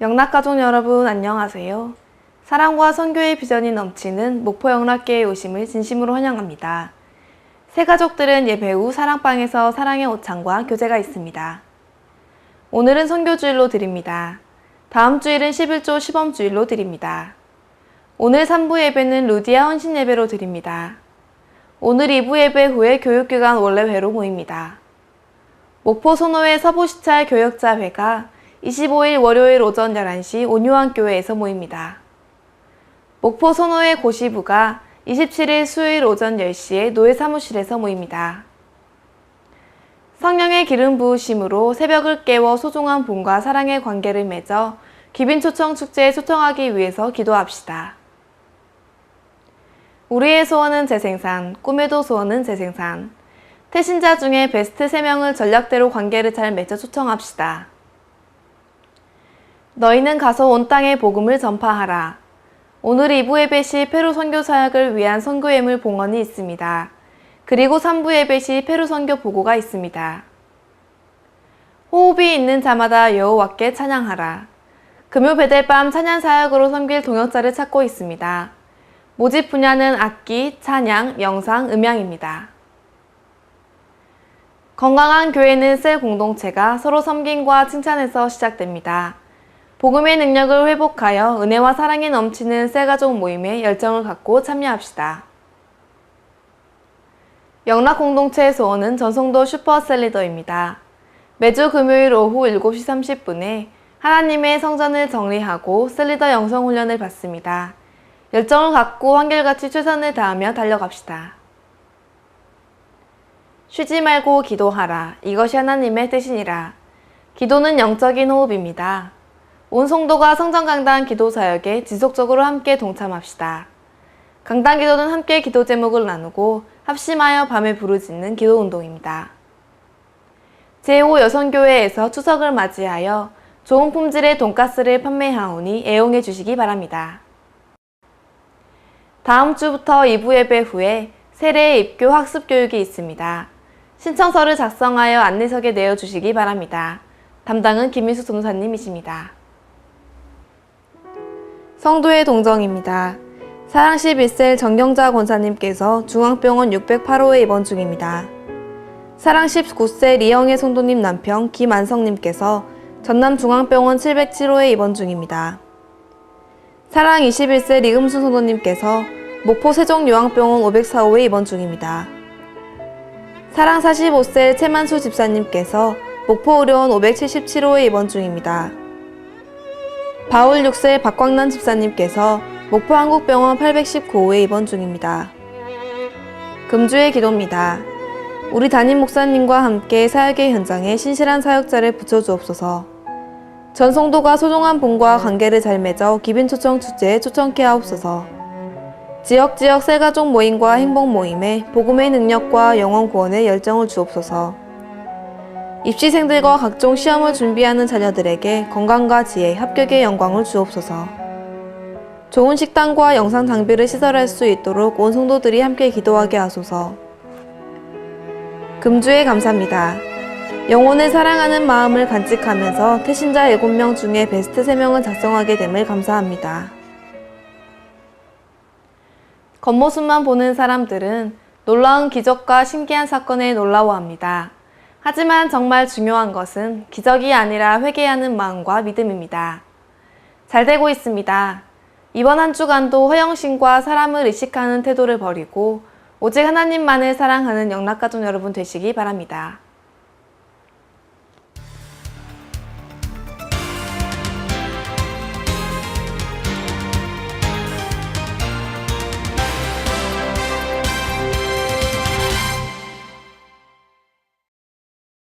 영락가족 여러분 안녕하세요. 사랑과 선교의 비전이 넘치는 목포 영락교에 오심을 진심으로 환영합니다. 새 가족들은 예배 후 사랑방에서 사랑의 옷장과 교제가 있습니다. 오늘은 선교주일로 드립니다. 다음 주일은 11조 시범주일로 드립니다. 오늘 3부 예배는 루디아 헌신 예배로 드립니다. 오늘 2부 예배 후에 교육기관 원래회로 모입니다. 목포 선호회 서부시찰 교역자회가 25일 월요일 오전 11시 온유한교회에서 모입니다. 목포 선호회 고시부가 27일 수요일 오전 10시에 노예 사무실에서 모입니다. 성령의 기름 부으심으로 새벽을 깨워 소중한 분과 사랑의 관계를 맺어 귀빈 초청 축제에 초청하기 위해서 기도합시다. 우리의 소원은 재생산, 꿈에도 소원은 재생산. 태신자 중에 베스트 3명을 전략대로 관계를 잘 맺어 초청합시다. 너희는 가서 온 땅에 복음을 전파하라. 오늘 2부 예배 시 페루 선교 사역을 위한 선교 예물 봉헌이 있습니다. 그리고 3부 예배 시 페루 선교 보고가 있습니다. 호흡이 있는 자마다 여호와께 찬양하라. 금요 배달밤 찬양 사역으로 섬길 동역자를 찾고 있습니다. 모집 분야는 악기, 찬양, 영상, 음향입니다. 건강한 교회는 셀 공동체가 서로 섬김과 칭찬에서 시작됩니다. 복음의 능력을 회복하여 은혜와 사랑이 넘치는 셀가족 모임에 열정을 갖고 참여합시다. 영락 공동체의 소원은 전송도 슈퍼셀리더입니다. 매주 금요일 오후 7시 30분에 하나님의 성전을 정리하고 셀리더 영성훈련을 받습니다. 열정을 갖고 한결같이 최선을 다하며 달려갑시다. 쉬지 말고 기도하라. 이것이 하나님의 뜻이니라. 기도는 영적인 호흡입니다. 온 성도가 성전강단 기도 사역에 지속적으로 함께 동참합시다. 강단 기도는 함께 기도 제목을 나누고 합심하여 밤에 부르짖는 기도 운동입니다. 제5 여성교회에서 추석을 맞이하여 좋은 품질의 돈가스를 판매하오니 애용해 주시기 바랍니다. 다음 주부터 2부 예배 후에 세례 입교 학습 교육이 있습니다. 신청서를 작성하여 안내석에 내어 주시기 바랍니다. 담당은 김미수 동사님이십니다. 성도의 동정입니다. 사랑 11셀 정경자 권사님께서 중앙병원 608호에 입원 중입니다. 사랑 19세 리영애 성도님 남편 김안성님께서 전남중앙병원 707호에 입원 중입니다. 사랑 21세 리금순 성도님께서 목포 세종요양병원 504호에 입원 중입니다. 사랑 45세 최만수 집사님께서 목포의료원 577호에 입원 중입니다. 바울 6세 박광란 집사님께서 목포 한국병원 819호에 입원 중입니다. 금주의 기도입니다. 우리 담임 목사님과 함께 사역의 현장에 신실한 사역자를 붙여주옵소서. 전 성도가 소중한 분과 관계를 잘 맺어 기빈 초청 축제에 초청케 하옵소서. 지역 지역 새가족 모임과 행복 모임에 복음의 능력과 영원 구원의 열정을 주옵소서. 입시생들과 각종 시험을 준비하는 자녀들에게 건강과 지혜, 합격의 영광을 주옵소서. 좋은 식당과 영상 장비를 시설할 수 있도록 온 성도들이 함께 기도하게 하소서. 금주에 감사합니다. 영혼을 사랑하는 마음을 간직하면서 태신자 7명 중에 베스트 3명을 작성하게 됨을 감사합니다. 겉모습만 보는 사람들은 놀라운 기적과 신기한 사건에 놀라워합니다. 하지만 정말 중요한 것은 기적이 아니라 회개하는 마음과 믿음입니다. 잘 되고 있습니다. 이번 한 주간도 허영심과 사람을 의식하는 태도를 버리고 오직 하나님만을 사랑하는 영락가족 여러분 되시기 바랍니다.